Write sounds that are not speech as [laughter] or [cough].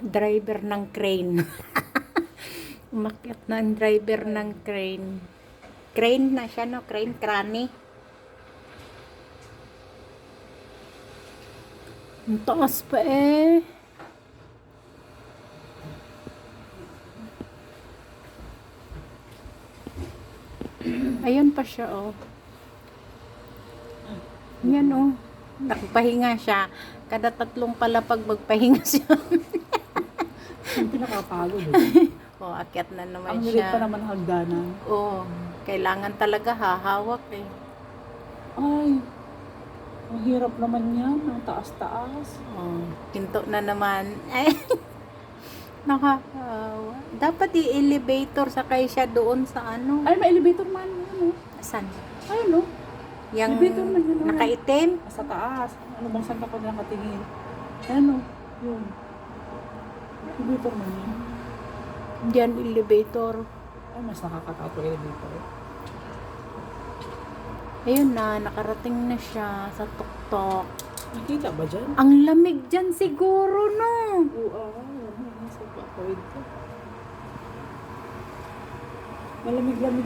Driver ng crane. [laughs] Umakyat na ang driver ng crane. Crane na siya, no? Crane, krani. Ang taas pa eh. [clears throat] Ayun pa siya, oh. Yan, oh. Nagpahinga siya. Kada tatlong palapag magpahinga [laughs] siya. Hindi nakapagod eh. [laughs] oh, akyat na naman Ang siya. pa naman hagdanan. Oo. kailangan talaga hahawak eh. Ay, ang hirap naman yan. Ang taas-taas. Oh, pinto na naman. [laughs] Ay, nakakawa. Dapat i-elevator sakay siya doon sa ano. Ay, may elevator man. Ano? Saan? Ay, no? Yang Elevator man yun, ah. nakaitim? Sa taas. Ano bang saan ka pa nakatingin? Ano? Yun. Elevator man yun. Diyan elevator. Ay, mas nakakatato elevator. Ayun na, nakarating na siya sa tuktok. Nakita ba dyan? Ang lamig dyan siguro, no? Oo, ah. Nasa pa. Malamig-lamig